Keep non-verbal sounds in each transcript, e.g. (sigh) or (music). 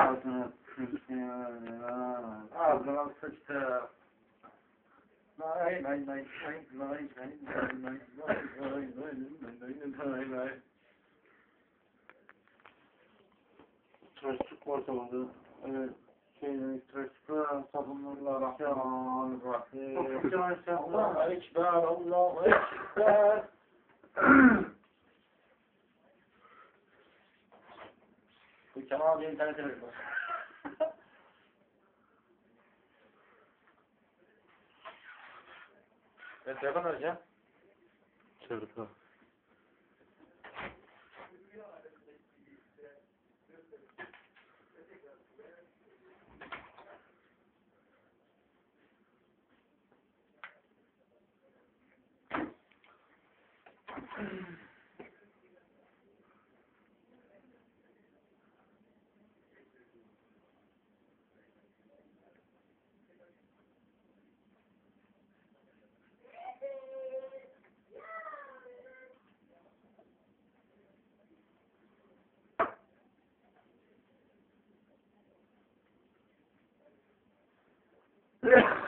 Ya. Ağzına sıçtı. Lay lay lay lay lay lay lay lay lay lay lay lay. Tıraşlık ortamında. Evet. Şey, tıraşlıkla sabunlarla rahman rahim. Allahu Ekber, Allahu Ekber. जवाब एक तरह से बिल्कुल देखो ना भैया चलता Yeah. (laughs)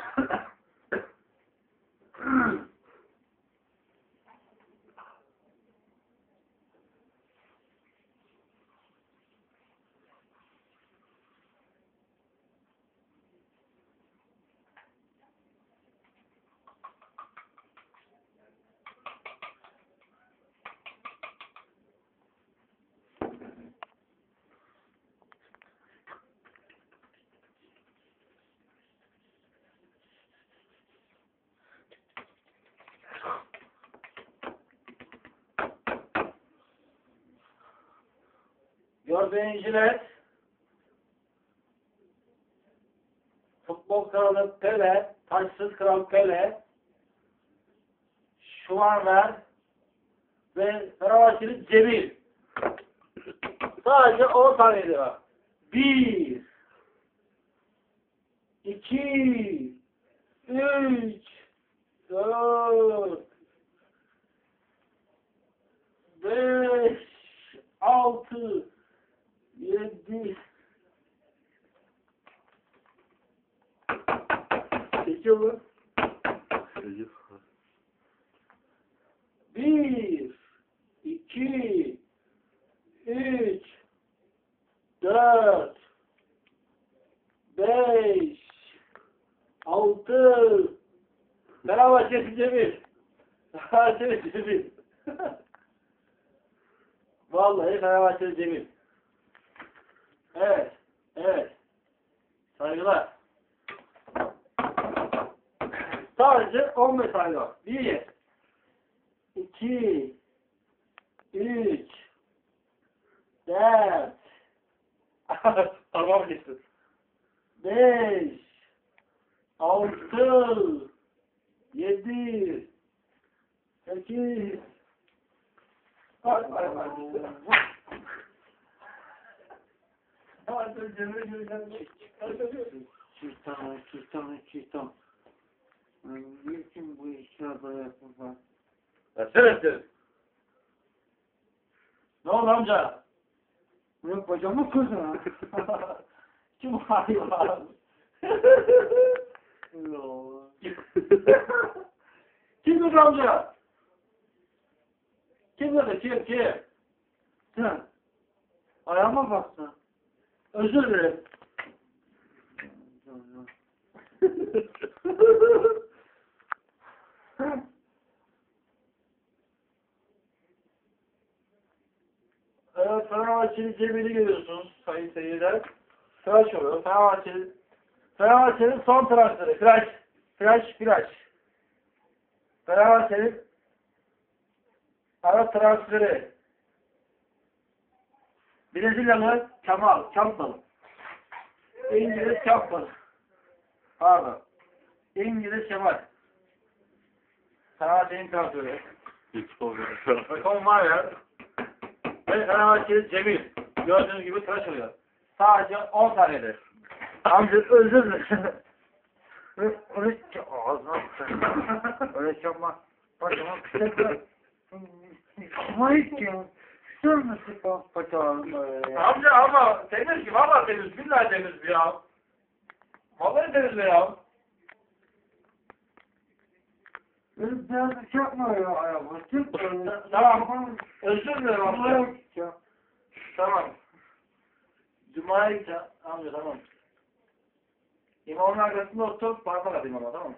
Dördüncüler futbol kralı Pele, taşsız kral Pele, şu Şuvanlar ve Fenerbahçeli Cemil. Sadece 10 tane lira. Bir, iki, üç, dört, beş, altı, Yedi. Sekiz olur. Sekiz. Bir, iki, üç, dört, beş, altı, Fenerbahçe Cemil. Fenerbahçe Cemil. (laughs) Vallahi Fenerbahçe Cemil. Evet, evet. Saygılar. Sadece 15 saniye var. 1, 2, 3, 4, tamam geçti. 5, 6, 7, 8, Ay, ay, ay. Çiğtan, çiğtan, çiğtan. Niçin bu işler böyle yapılır? Versene Ne oldu amca? Yok bacamı kırdın ha. (laughs) Kim hayvan? (laughs) Kim dedi amca? Kim dedi? Kim? Kim? Sen. Ayağıma bastın. Özür dilerim. (laughs) Evet, Fenerbahçeli Cemil'i görüyorsunuz sayın seyirciler. Tıraş oluyor. Fenerbahçeli Fenerbahçe'nin son transferi. Flash. Flash. Flash. Fenerbahçe'nin ara transferi. Brezilyalı Kemal. Kampalı. İngiliz Kampalı. Pardon. İngiliz Kemal. Transferi. Hiç olmuyor. Bakalım var ya. Ve Fenerbahçeli Cemil. Gördüğünüz gibi tıraş oluyor. Sadece 10 saniyede. Amca özür dilerim. Öyle ağzına Öyle yapma. Başıma pisletme. (laughs) Ama hiç ya. Sür müsün bakalım böyle ya. Amca ama temiz ki valla temiz. Billahi temiz ya. Vallahi be ya. Böyle biraz yapma ya ayağımı. Böyle. Tamam. Özür dilerim amca. Tamam. Cuma'ya gideceğim. Amca tamam. İmamın arkasında otur. Parmak at imama tamam mı?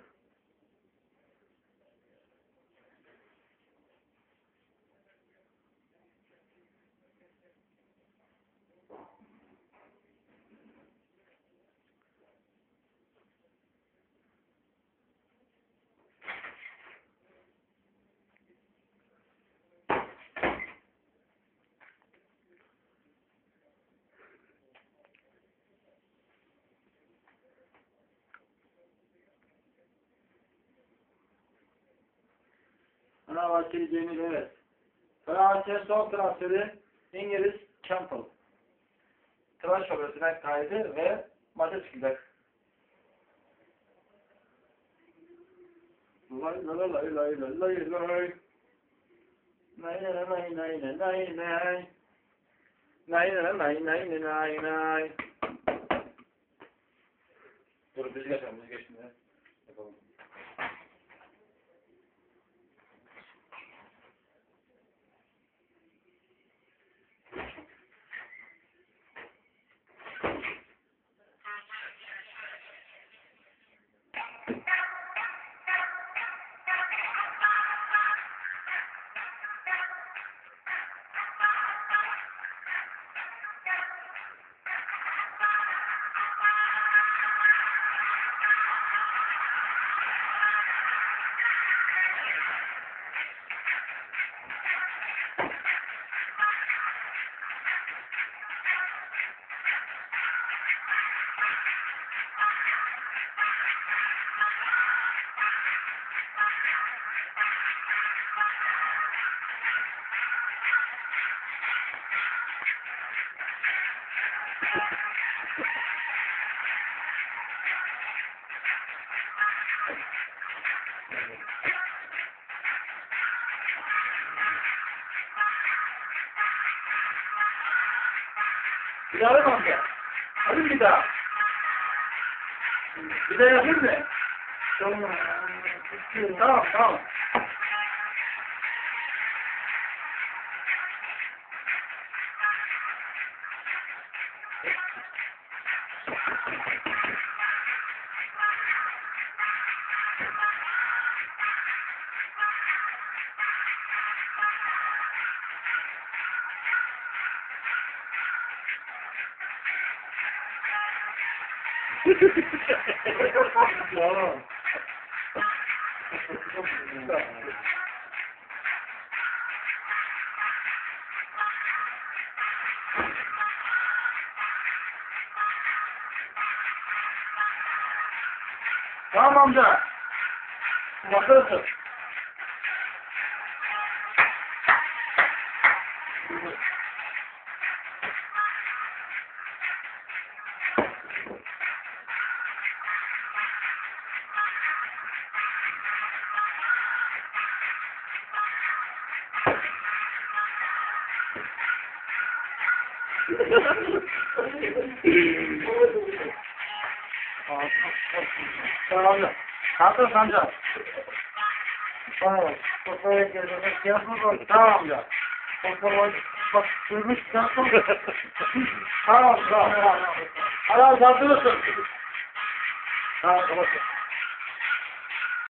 Fenerbahçeli Cemil evet. Fenerbahçe'nin son transferi İngiliz Campbell. Tıraş şubesinden kaydı ve maça çıkacak. Lay lay lay lay lay lay lay. Nay nay nay nay nay nay nay. Nay nay nay nay nay nay. Dur açalım müzik açalım. ya. Yapalım. Yapalım amca. Hadi bir daha. Bir daha yapayım mı? Tamam. Tamam tamam. Tamam. Amca. Bakırsın. Tamam. Kalkın amca. Tamam. Kafaya gelmek yapma. Tamam amca. Kafaya bak. Sürmüş yapma. Tamam tamam. tamam. Abi kaldırırsın. Tamam kapat.